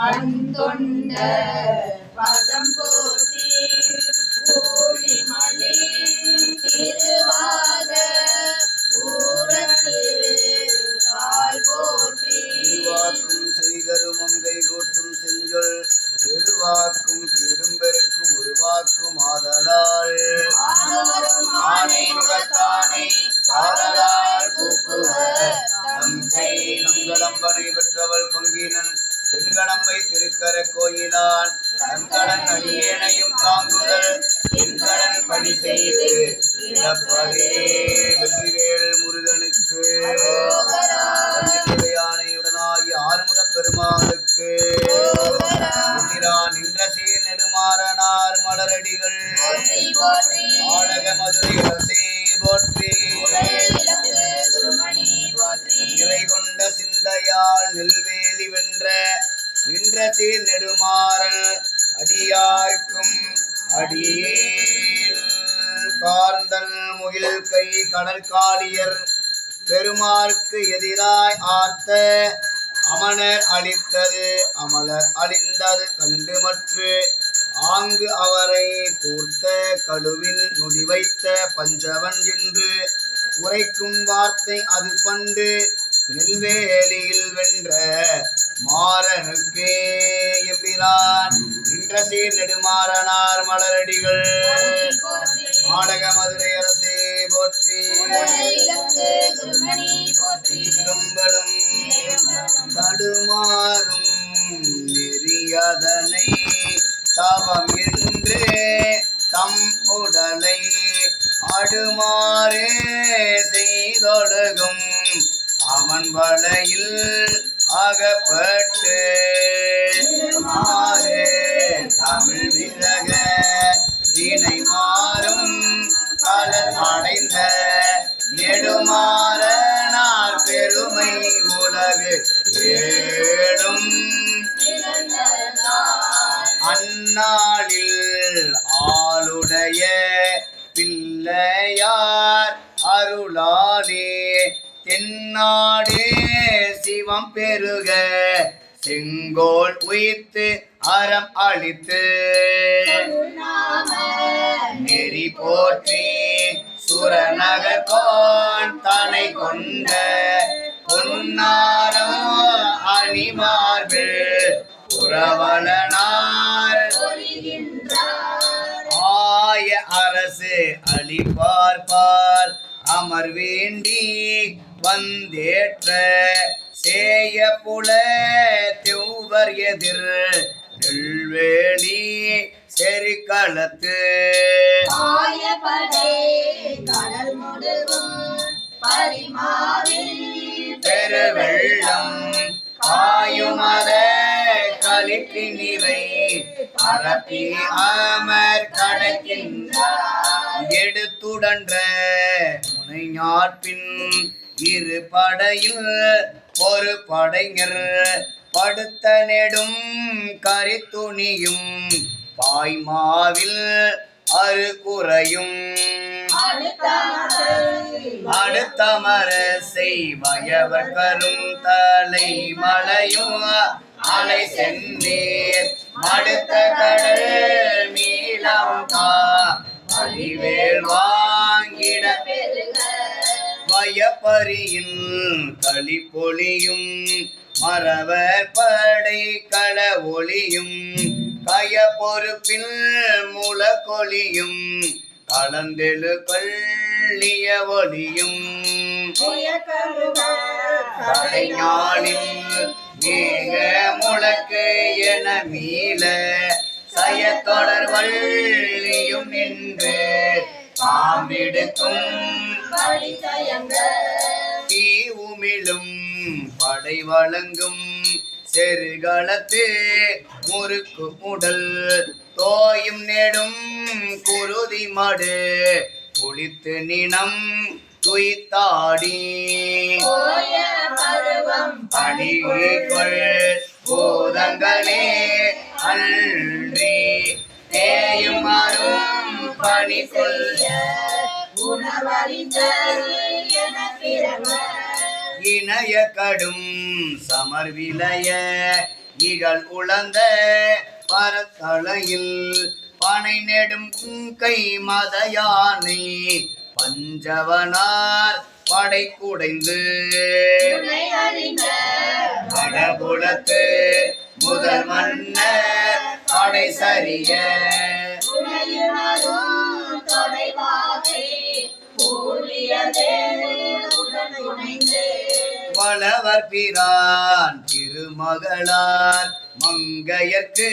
மண் தொண்ட பதம் போற்றி ஊழிமணி திருவாத ஊரத்திரு தாழ் போற்றி. திருவாக்கும் செய்கருமம் கைகூட்டும் செஞ்சொல். பெருவாக்கும் பெரும்பெருக்கும் உருவாக்கும் ஆதலால். ஆணை முகத்தானை திருக்கர கோயிலான் தன்கடன் அடியேனையும் தாங்குதல் என்கடன் பணி செய்து இழப்பதே வெற்றிவேல் முருகனுக்கு. யானையுடனாகி ஆறுமுக பெருமாளுக்கு. நின்ற சீர் நெடுமாறனார் மலரடிகள். ஆடக மதுரை அரசே போற்றி. போற்றி நிறை கொண்ட சிந்தையால் நெல்வேலி வென்ற நின்ற தீர் நெடுமாறன் அடியார்க்கும் அடியேல் கார்ந்தன் முகில் கை கடற்காளியர் பெருமார்க்கு எதிராய் ஆர்த்த அமணர் அளித்தது அமலர் அழிந்தது கண்டு மற்று ஆங்கு அவரை கூர்த்த கழுவின் நுடி வைத்த பஞ்சவன் என்று உரைக்கும் வார்த்தை அது பண்டு நெல்வேலியில் வென்ற மாறனுக்கே எம்பிரான். நின்ற சீர் நெடுமாறனார் மலரடிகள். நாடக மதுரை அரசே போற்றி. இலங்கு தடுமாறும் நெறியதனை தவம் என்று தம் உடலை அடுமாறே செய்தொழுகும். அவன் வலையில் அகப்பட்டு மாறு தமிழ் விலக தினை மாறும் கலர் அடைந்த நெடுமாறனார் பெருமை உலகு ஏழும். அந்நாளில் ஆளுடைய பிள்ளையார் அருளாலே தென்னாடே சிவம் பெருக. செங்கோல் உயிர்த்து அறம் அளித்து நெறி போற்றி சுரநகர் கோன் தனை கொண்ட பொன்னாரம் அணிமார்பில் புறவலனார் ஆய அரசு அழிபார்பால் அமர் வேண்டி வந்தேற்ற சேய புல தெவ்வர் எதிர் நெல்வேலி முழுதும் பரிமாவில் பெருவெள்ளம் காயுமத களிற்றி நிறை. பரப்பி அமர் கடக்கின்றார். எடுத்துடன்ற முனைஞாற்பின் இரு படையில் ஒரு படைஞர். படுத்த நெடும் கரித்துணியும் பாய்மாவில் அரு அறுகுறையும் அடுத்தமர செய்வயவர் கரும் தலை மலையும் அலை சென்னீர். அடுத்த கடல் மீளம் வடிவேல் வாங்கிட வயப்பரியில் களி பொழியும் மறவர் படை கள ஒளியும் கய பொறுப்பில் முளக்கொழியும் கலந்தெழு கொள்ளிய ஒளியும். கடைஞானில் மேக முழக்கு என மீள சய தொடர் வள்ளியும் நின்று பாம்பிடுக்கும். தீ உமிழும் படை வழங்கும். செருகளத்து முறுக்கு உடல். தோயும் நெடும் குருதி மடு. குளித்து நினம் துய்த்தாடி. பணிகொள் பூதங்களே அன்றி. தேயும் அரும் பணி கொள்ள இணைய கடும் சமர் விளைய இகழ் உழந்த பரத்தலையில் பனை நெடும் கை மத யானை பஞ்சவனார் படை குடைந்து. கடபுலத்து முதல் மன்னர் படை சரிய. உடன் துணைந்து வளவர் பிரான் திருமகளார் மங்கையர்க்கு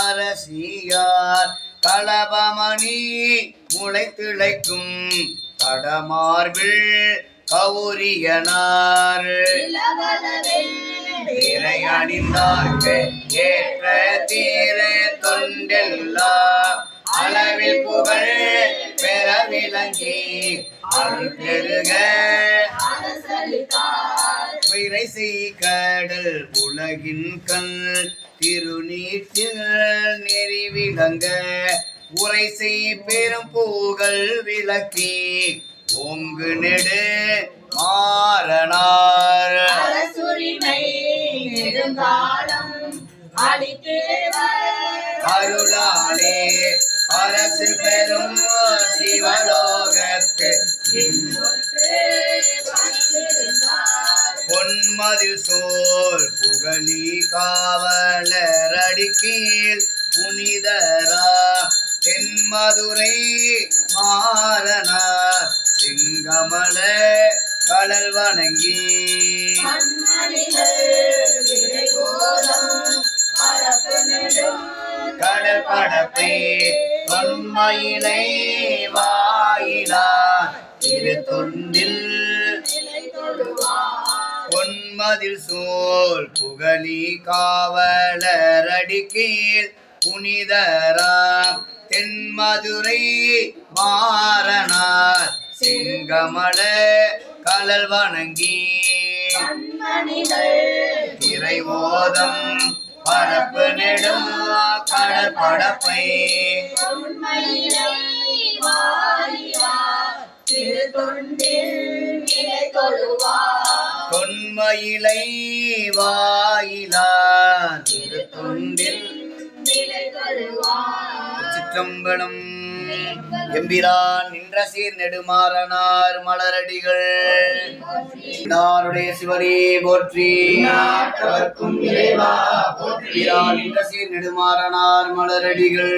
அரசியார் களபமணி முளைத்திளைக்கும் தடமார்பில் கௌரியனார். திரை அணிந்தார்க்கு ஏற்ற தீர தொண்டெல்லாம் அளவில் புகழ் பெற விளங்கி அருள் பெருக விரைசை கடல் உலகின் கண் திருநீற்றில் நெறி விளங்க. உரைசை பெரும் புகழ் விளக்கி ஓங்கு நெடு மாறனார். அருளாலே அரசு பெறும் சிவலோகத்து. பொன்மதில் சோல் புகழி காவலர் அடிக்கீழ் புனிதரா. தென்மதுரை மாறனார் செங்கமல கடல் வணங்கி. கடற்படப்பே திரைகோலம் பரப்பு நெடும் வாயிலா திரு தொண்டில் பொன்மதில் சோல் புகழி காவலர் அடிக்கீழ் புனிதராம். தென்மதுரை மாறனார் செங்கமல கலல் வணங்கி. மண்மணிகள் திரை ஓதம் பரப்பு நெடும் கடற்படப்பை தொன்மயிலை வாயிலா திரு தொண்டில் நிலை தொழுவார் சிற்றம்பலம் எம்பிரான் நின்ற சீர் நெடுமாறனார் மலரடிகள். நாருடைய சிவனே போற்றி. நின்ற சீர் நெடுமாறனார் மலரடிகள்.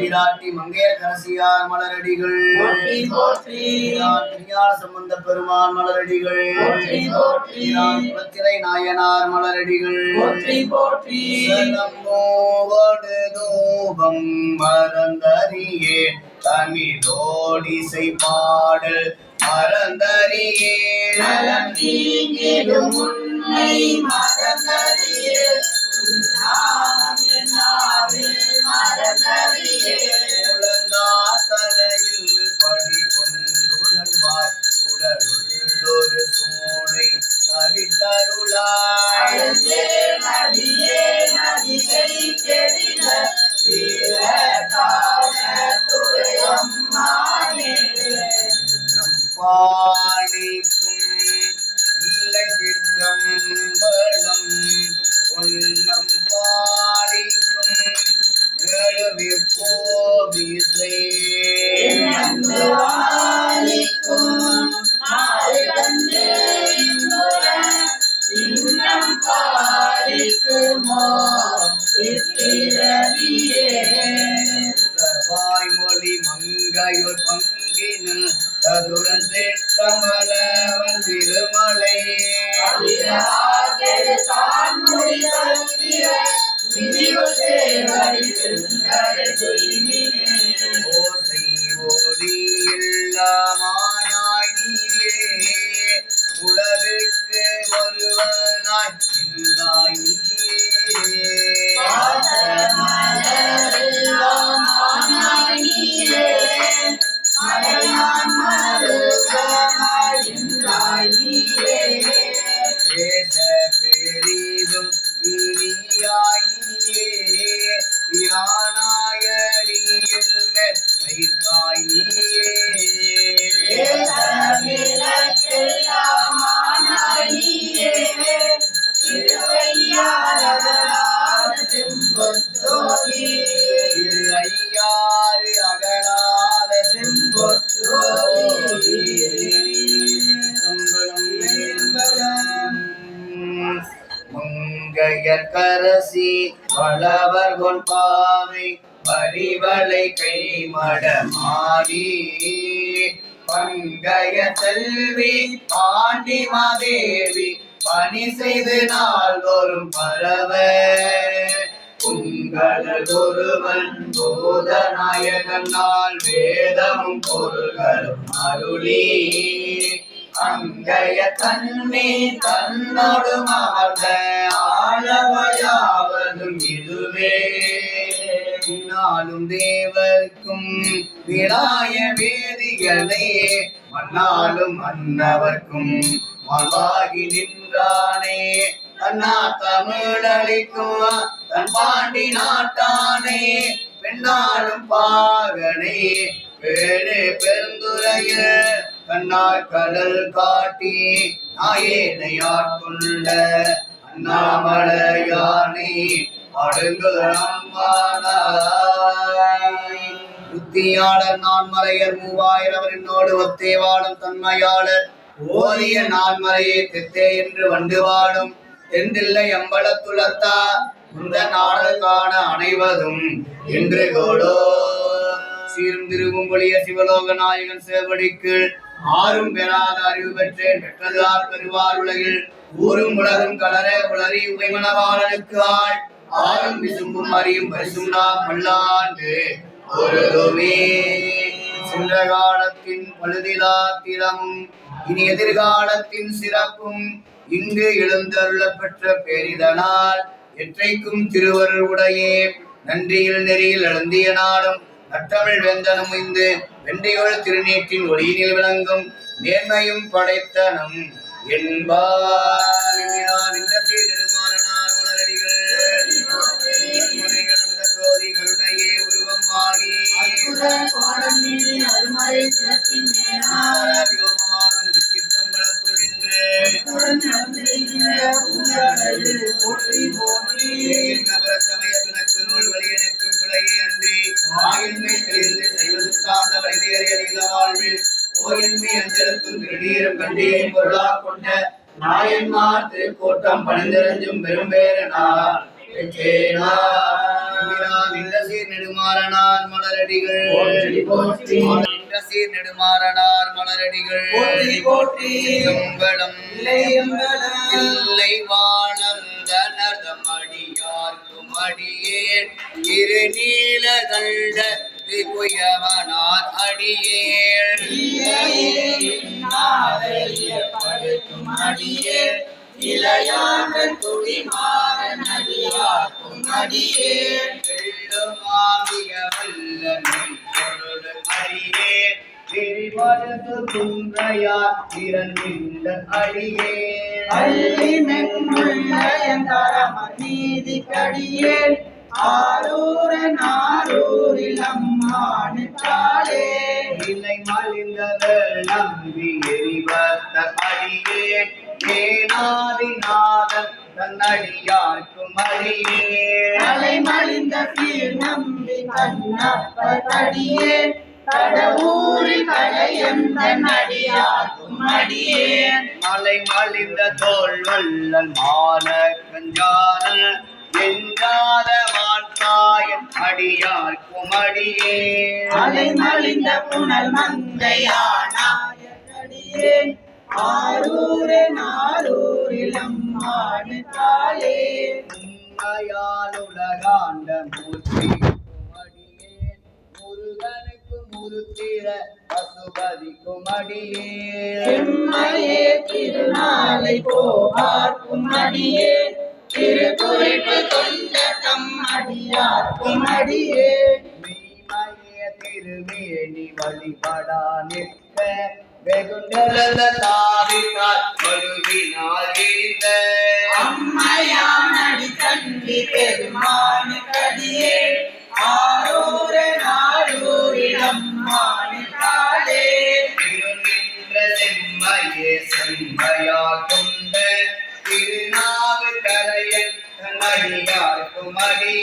விராட்டி மங்கையர் கரசியார் மலரடிகள். திருஞான சம்பந்த பெருமான் மலரடிகள். குலத்திரை நாயனார் மலரடிகள். போற்றி போற்றி. சலமோவடு மறந்தறியேன் தமிழோடிசை பாடல் மறந்தறியேன் நலம் நீங்கிடும் உன்னை மறந்தறியே. அவிராகெடு தான்மொழி சத்திய விதியுள் சேவடி சென்றடை துயினினே ஓசை ஓடி இல்லாமானாய் நீயே உலகுக்கு ஒருவனாய் நின்றாய் நீயே மலரெல்லாம் ஆனாய் நீயே மலையான் மருகனாய் மங்கையர்கரசி வளவர் கொள் பாவை பரிவளை கை மடமாடி பங்கைய செல்வி பாண்டி மாதேவி பணி செய்து நாள்தோறும் பரவ உங்கள் ஒருவன் போதநாயகன் நாள் வேதமும் பொருள்களும் அருளி. அங்கைய தன்மை தன்னோடு அமர்ந்த ஆழவையாவதும் இதுவே. நாளும் தேவர்க்கும் விடாய வேதிகளே மண்ணாலும் மன்னவர்க்கும் மலாகி நின்றானே. அண்ணா தமிழளிக்கும் தன் பாண்டி நாட்டானே. பெண்ணாலும் பாகனே பேணே பெருந்துரைய கண்ணார் கடல் காட்டி நாயேனை அண்ணாமலையானை புத்தியாளர் நான்மறையர் மூவாயிரம் என்னோடு ஒத்தே வாழும் தன்மையாளர். ஓதிய நான்மலையை தெத்தே என்று வண்டு வாடும் தெந்தில்லை அம்பலத்துலத்தா இந்த நாடல் காண அனைவதும் என்று கோடோ. சீரும் திருவும் பொழிய சிவலோக நாயகன் சேவடிக்கு ஆறும் பெறாத அறிவு பெற்றேன். பெற்றதார் பெறுவார் உலகில். ஊரும் உலகம் கலர உளறி உமைமனவாளனுக்கு ஆள். ஆறும் விசும்பும் அறியும் பரிசும் நாம் பல்லாண்டு ஒருதுமே சென்ற காலத்தின் பழுதிலா திறமும் இனி எதிர்காலத்தின் சிறப்பும் இங்கு எழுந்தருள பெற்ற பேரிதனால் எற்றைக்கும் திருவருள் உடையே நன்றியில் நெறியில் எழுந்திய நாடும் நற்றமிழ் வேந்தனும் இந்து வென்றியோள் திருநீற்றின் ஒளியினில் விளங்கும் நேர்மையும் படைத்தனம் என்பார். கருணையே உருவம் ஆகி அற்புத கோலம் மீது அருமறை சிறப்பின் நின்று. போற்றி சமய பிணக்கு நூல் வழியனுக்கும் பிழையை அன்றி ஆயின்மை தெரிந்து செய்வது சார்ந்த வைத்தியறியல் வாழ்வில் ஓயின்மை திருநீரும் கொண்ட நாயன்மார் திருக்கோட்டம் பணிந்திரஞ்சும் பெரும்பேரனார். நெடுமாறனார் மலரடிகள். போற்றி, சீர் நெடுமாறனார் மலரடிகள். இல்லையம்பலம். இல்லை வாழந்தனர்தம் அடியார்க்கும் அடியேன். திருநீல கண்ட திகுயவனார் அடியேன். படுக்கும் அடியே இளையான துடிமாறன் அடியாக்கும் அடியே வெள்ளமாகிய திரிவரது குன்றையார் திறந்திருந்த அடியேன். அள்ளி மென்முள்ள எந்தரம நீதி கடியே ஆரூரன் ஆரூரில் அம்மானுக்காலே. இல்லை மலிந்தவர் நம்பி எரிவத்த அடியேன். ஏனாதிநாதன் தன்னடியார்க்கும் அடியேன். அலை மலிந்த சீர் நம்பி கண்ணப்பர் அடியே கடவுரில் கலையந்தன் அடியாக்கும் அடியேன் மலை மலிந்த தோல் வல்லல் மான கஞ்சானல் எங்காத மாட்டாயன் அடியார்க்கும் அடியேன் அலை மலிந்த புனல் மங்கையானாயடியே ஆரூரன் ஆரூரில் அம்மானுக்காலே உண்மையால் உலகாண்ட மூர்த்தி அடியேன் முருகனுக்கு முருத்திர பசுபதிக்கும் அடியேன். செம்மையே திருநாளை போகார்க்கும் அடியே. திருக்குறிப்பு கொண்ட தம் அடியார்க்கும் அடியே. மெய்மய திருமேனி வழிபடா நிற்க. வெகுண்டல தாவினார் அம்மையான் அடி கொண்ட திருநாவு கரையன் தன்னடியார்க்கும் நம்பி